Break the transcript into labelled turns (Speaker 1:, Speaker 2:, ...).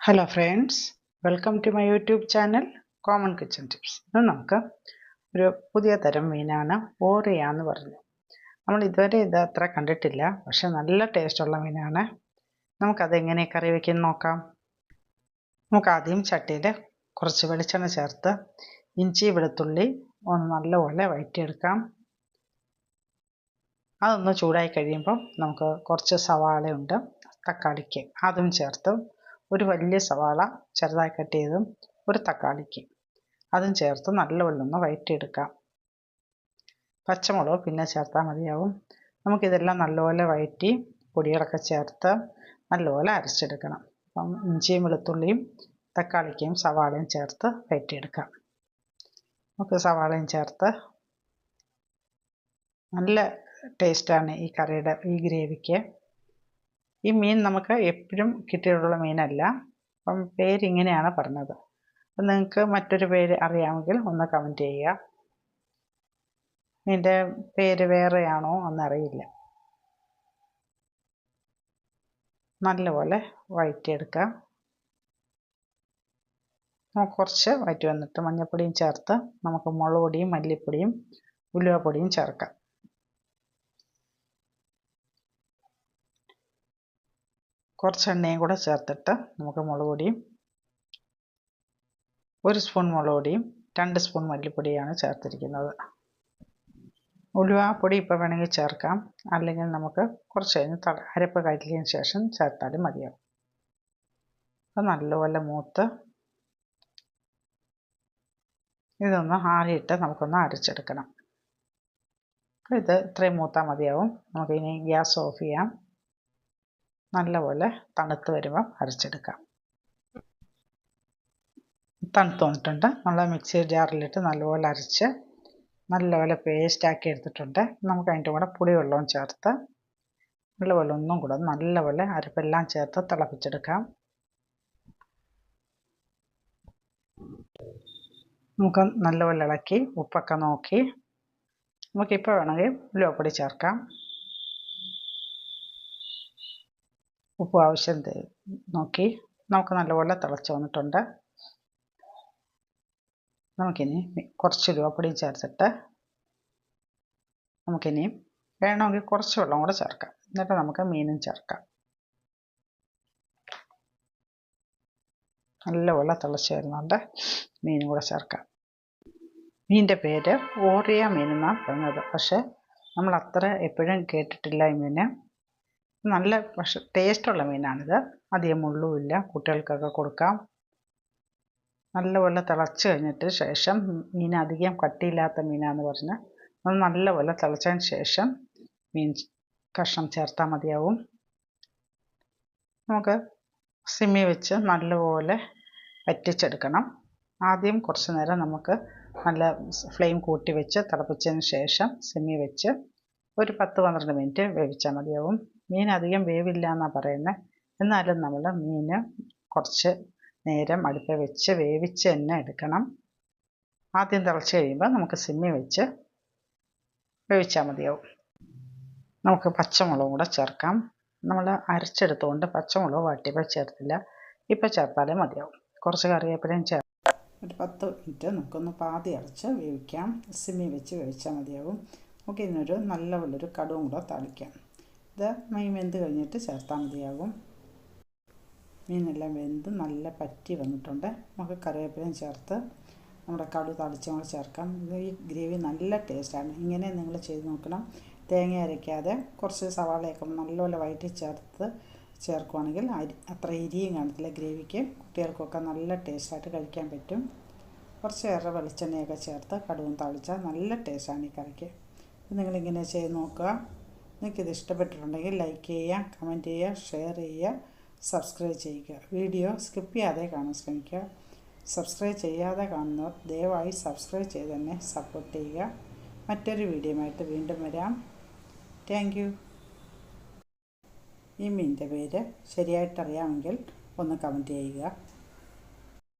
Speaker 1: Hello friends welcome to my YouTube channel common kitchen tips ഇന്ന് നമുക്ക് ഒരു പുതിയ തരം മീനാണ് ഓറിയ എന്ന് പറഞ്ഞു നമ്മൾ ഇതുവരെ ഇത് അത്ര കണ്ടിട്ടില്ല പക്ഷെ നല്ല ടേസ്റ്റുള്ള മീനാണ്. നമുക്കതെങ്ങനെ കറി വയ്ക്കാൻ നോക്കാം? നമുക്ക് ആദ്യം ചട്ടിയിൽ കുറച്ച് വെളിച്ചെണ്ണ ചേർത്ത് ഇഞ്ചി വെളുത്തുള്ളി ഒന്ന് നല്ലപോലെ വഴറ്റിയെടുക്കാം അതൊന്ന് ചൂടായി കഴിയുമ്പം നമുക്ക് കുറച്ച് സവാളയുണ്ട് തക്കാളിക്ക് അതും ചേർത്ത് ഒരു വലിയ സവാള ചെറുതായി കട്ട് ചെയ്തും ഒരു തക്കാളിക്ക്. അതും ചേർത്ത് നല്ലവണ്ണം ഒന്ന് വഴറ്റിയെടുക്കാം പച്ചമുളക് പിന്നെ ചേർത്താൽ മതിയാവും. നമുക്കിതെല്ലാം നല്ലപോലെ വഴറ്റി പൊടികളൊക്കെ ചേർത്ത് നല്ലപോലെ അരച്ചെടുക്കണം. അപ്പം ഇഞ്ചിയും വെളുത്തുള്ളിയും തക്കാളിക്കയും സവാളയും ചേർത്ത് വഴറ്റിയെടുക്കാം നമുക്ക് സവാളയും ചേർത്ത് നല്ല ടേസ്റ്റാണ് ഈ കറിയുടെ ഈ ഗ്രേവിക്ക്. ഈ മീൻ നമുക്ക് എപ്പോഴും കിട്ടിയിട്ടുള്ള മീനല്ല. അപ്പം പേരിങ്ങനെയാണ് പറഞ്ഞത്. അപ്പം നിങ്ങൾക്ക് മറ്റൊരു പേര് അറിയാമെങ്കിൽ ഒന്ന് കമന്റ് ചെയ്യുക. മീന്റെ പേര് വേറെയാണോ എന്നറിയില്ല. നല്ലപോലെ വഴറ്റിയെടുക്കുക കുറച്ച് വഴറ്റി വന്നിട്ട് മഞ്ഞൾപ്പൊടിയും ചേർത്ത് നമുക്ക് മുളക് പൊടിയും മല്ലിപ്പൊടിയും ഉലുവപ്പൊടിയും ചേർക്കാം. കുറച്ച് എണ്ണയും കൂടെ ചേർത്തിട്ട് നമുക്ക് മുളക് പൊടിയും ഒരു സ്പൂൺ മുളക് പൊടിയും രണ്ട് സ്പൂൺ മല്ലിപ്പൊടിയാണ് ചേർത്തിരിക്കുന്നത്. ഉലുവാപ്പൊടി ഇപ്പോൾ വേണമെങ്കിൽ ചേർക്കാം. അല്ലെങ്കിൽ നമുക്ക് കുറച്ച് കഴിഞ്ഞ് അരപ്പ് കയറ്റിയതിന് ശേഷം ചേർത്താലും മതിയാവും. അപ്പോൾ നല്ലപോലെ മൂത്ത് ഇതൊന്ന് ആറിയിട്ട് നമുക്കൊന്ന് അരച്ചെടുക്കണം. ഇത് ഇത്രയും മൂത്താൽ മതിയാവും. നമുക്കിനി ഗ്യാസ് ഓഫ് ചെയ്യാം. നല്ലപോലെ തണുത്ത് വരുമ്പം അരച്ചെടുക്കാം. തണുത്ത് വന്നിട്ടുണ്ട്. നമ്മൾ മിക്സി ജാറിലിട്ട് നല്ലപോലെ അരച്ച് നല്ലപോലെ പേസ്റ്റാക്കി എടുത്തിട്ടുണ്ട്. നമുക്ക് അതിന്റെ കൂടെ പുളിവെള്ളവും ചേർത്ത് നല്ലപോലെ ഒന്നും കൂടെ നല്ലപോലെ അരപ്പെല്ലാം ചേർത്ത് തിളപ്പിച്ചെടുക്കാം. നമുക്ക് നല്ലപോലെ ഇളക്കി ഉപ്പൊക്കെ നോക്കി. നമുക്കിപ്പോൾ വേണമെങ്കിൽ ഉലുവപ്പൊടി ചേർക്കാം. ഉപ്പ് ആവശ്യം നോക്കി. നമുക്ക് നല്ലപോലെ തിളച്ച് വന്നിട്ടുണ്ട്. നമുക്കിനി കുറച്ച് രൂപപ്പൊടിയും ചേർത്തിട്ട് നമുക്കിനി വേണമെങ്കിൽ കുറച്ച് വെള്ളം കൂടെ ചേർക്കാം. എന്നിട്ട് നമുക്ക് മീനും ചേർക്കാം. നല്ലപോലെ തിളച്ച് വരുന്നുണ്ട്. മീനും കൂടെ ചേർക്കാം. മീനിന്റെ പേര് ഓറിയ മീൻ എന്നാണ് പറയുന്നത് പക്ഷേ നമ്മൾ അത്ര എപ്പോഴും കേട്ടിട്ടില്ല ഈ മീന്. നല്ല പക്ഷെ ടേസ്റ്റുള്ള മീനാണിത്. അധികം മുള്ളുമില്ല കുട്ടികൾക്കൊക്കെ കൊടുക്കാം. നല്ലപോലെ തിളച്ച് കഴിഞ്ഞിട്ട് ശേഷം മീൻ അധികം കട്ടിയില്ലാത്ത മീനാന്ന് പറഞ്ഞ് അത് നല്ലപോലെ തിളച്ചതിന് ശേഷം മീൻ കഷ്ണം ചേർത്താൽ മതിയാവും. നമുക്ക് സിമ്മി വെച്ച് നല്ലപോലെ വറ്റിച്ചെടുക്കണം. ആദ്യം കുറച്ച് നേരം നമുക്ക് നല്ല ഫ്ലെയിം കൂട്ടി വെച്ച് തിളപ്പിച്ചതിന് ശേഷം സിമ്മി വെച്ച് ഒരു പത്ത് പന്ത്രണ്ട് മിനിറ്റ് വേവിച്ചാൽ മതിയാവും. മീൻ അധികം വേവില്ല എന്നാണ് പറയുന്നത് എന്നാലും നമ്മൾ മീൻ കുറച്ച് നേരം അടുപ്പ് വെച്ച് വേവിച്ച് തന്നെ എടുക്കണം. ആദ്യം തിളച്ച് കഴിയുമ്പോൾ നമുക്ക് സിമ്മി വെച്ച് വേവിച്ചാൽ മതിയാവും. നമുക്ക് പച്ചമുളകും കൂടെ ചേർക്കാം. നമ്മൾ അരച്ചെടുത്തുകൊണ്ട് പച്ചമുളക് വാട്ടിയപ്പോൾ ചേർത്തില്ല. ഇപ്പോൾ ചേർത്താലേ മതിയാവും. കുറച്ച് കറിവേപ്പിലയും ചേർ ഒരു പത്ത് മിനിറ്റ് നമുക്കൊന്ന് പാതി അടച്ച് വേവിക്കാം. സിമ്മി വെച്ച് വേവിച്ചാൽ മതിയാവും. നമുക്ക് ഇതിനൊരു നല്ല വലിയൊരു കടുവും കൂടെ താളിക്കാം. ഇത് മീൻ വെന്ത് കഴിഞ്ഞിട്ട് ചേർത്താൽ മതിയാകും. മീനെല്ലാം വെന്ത് നല്ല പറ്റി വന്നിട്ടുണ്ട്. നമുക്ക് കറിവേപ്പിലയും ചേർത്ത് നമ്മുടെ കടു തളിച്ചും കൂടെ ചേർക്കാം. ഈ ഗ്രേവി നല്ല ടേസ്റ്റാണ്. ഇങ്ങനെ നിങ്ങൾ ചെയ്ത് നോക്കണം. തേങ്ങ അരയ്ക്കാതെ കുറച്ച് സവാളയൊക്കെ നല്ലപോലെ വയറ്റി ചേർത്ത് ചേർക്കുവാണെങ്കിൽ അരി അത്ര എരിയും കാണത്തില്ല ഗ്രേവിക്ക്. കുട്ടികൾക്കൊക്കെ നല്ല ടേസ്റ്റായിട്ട് കഴിക്കാൻ പറ്റും. കുറച്ച് ഏറെ വെളിച്ചെണ്ണയൊക്കെ ചേർത്ത് കടുവും തളിച്ചാൽ നല്ല ടേസ്റ്റാണ് ഈ കറിക്ക്. നിങ്ങളിങ്ങനെ ചെയ്ത് നോക്കുക. നിങ്ങൾക്കിത് ഇഷ്ടപ്പെട്ടിട്ടുണ്ടെങ്കിൽ ലൈക്ക് ചെയ്യുക കമന്റ് ചെയ്യുക ഷെയർ ചെയ്യുക സബ്സ്ക്രൈബ് ചെയ്യുക. വീഡിയോ സ്കിപ്പ് ചെയ്യാതെ കാണാൻ ശ്രമിക്കുക. സബ്സ്ക്രൈബ് ചെയ്യാതെ കാണുന്നവർ ദയവായി സബ്സ്ക്രൈബ് ചെയ്ത് തന്നെ സപ്പോർട്ട് ചെയ്യുക. മറ്റൊരു വീഡിയോയുമായിട്ട് വീണ്ടും വരാം. താങ്ക് ഈ മീനിന്റെ പേര് ശരിയായിട്ടറിയാമെങ്കിൽ ഒന്ന് കമന്റ് ചെയ്യുക.